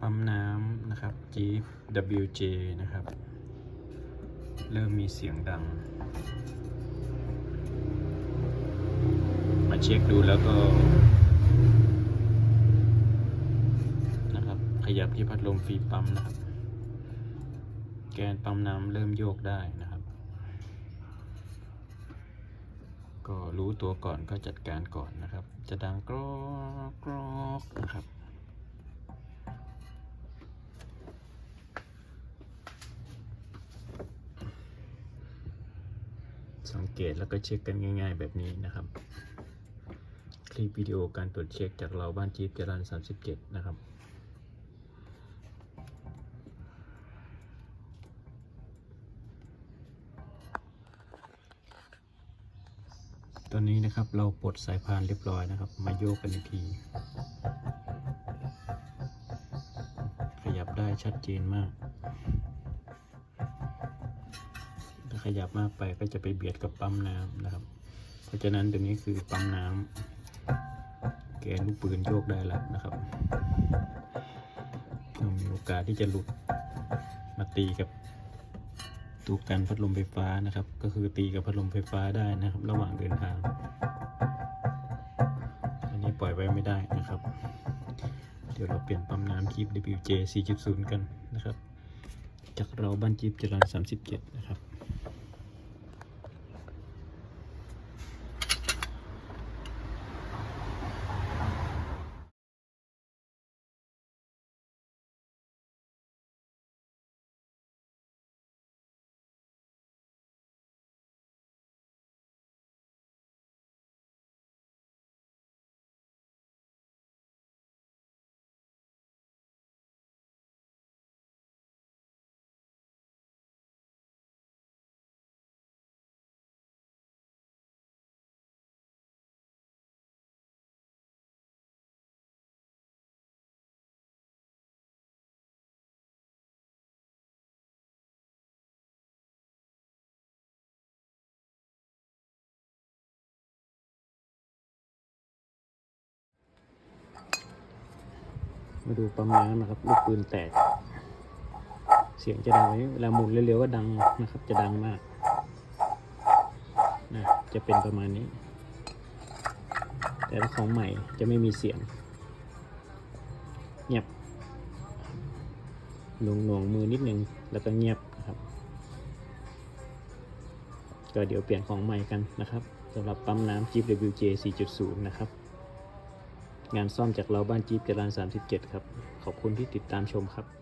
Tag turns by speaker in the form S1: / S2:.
S1: ปั๊มน้ำนะครับ Jeep WJ นะครับ เริ่มมีเสียงดัง มาเช็คดูแล้วก็นะครับขยับที่พัดลมฟีปั๊มนะครับ แกนปั๊มน้ำเริ่มโยกได้นะครับ ก็รู้ตัวก่อนก็จัดการก่อนนะครับ จะดังกรอกกรอกนะครับ สังเกตแล้วก็เช็คกันง่าย ๆ แบบนี้นะครับ คลิปวิดีโอการตรวจเช็คจากเราบ้านจีบจรัน37 นะครับตอนนี้นะครับเราปลดสายพานเรียบร้อยนะครับ มาโยกกันอีกที ขยับได้ชัดเจนมาก ยับมากไปก็จะไปเบียดกับปั๊มน้ำนะครับ เพราะฉะนั้นตัวนี้คือปั๊มน้ำแกนลูกปืนโยกได้แล้วนะครับมีโอกาสที่จะหลุดมาตีกับตัวกันพัดลมไฟฟ้านะครับ ก็คือตีกับพัดลมไฟฟ้าได้นะครับ ระหว่างเดินทาง อันนี้ปล่อยไว้ไม่ได้นะครับ เดี๋ยวเราเปลี่ยนปั๊มน้ำจีบ WJ 4.0 กันนะครับ จากเราบ้านจีบจรัน37 นะครับ มาดูปั๊มน้ำนะครับลูกปืนแตก เสียงจะดังไหมเวลาหมุนเร็วๆก็ดังนะครับ จะดังมากนะจะเป็นประมาณนี้ แต่ถ้าของใหม่จะไม่มีเสียงเงียบหน่วงหน่วงๆมือนิดนึงแล้วก็เงียบนะครับก็เดี๋ยวเปลี่ยนของใหม่กันนะครับสำหรับปั๊มน้ำ Jeep WJ 4.0 นะครับ งานซ่อมจากเราบ้านจี๊บจรัน37 ครับ ขอบคุณที่ติดตามชมครับ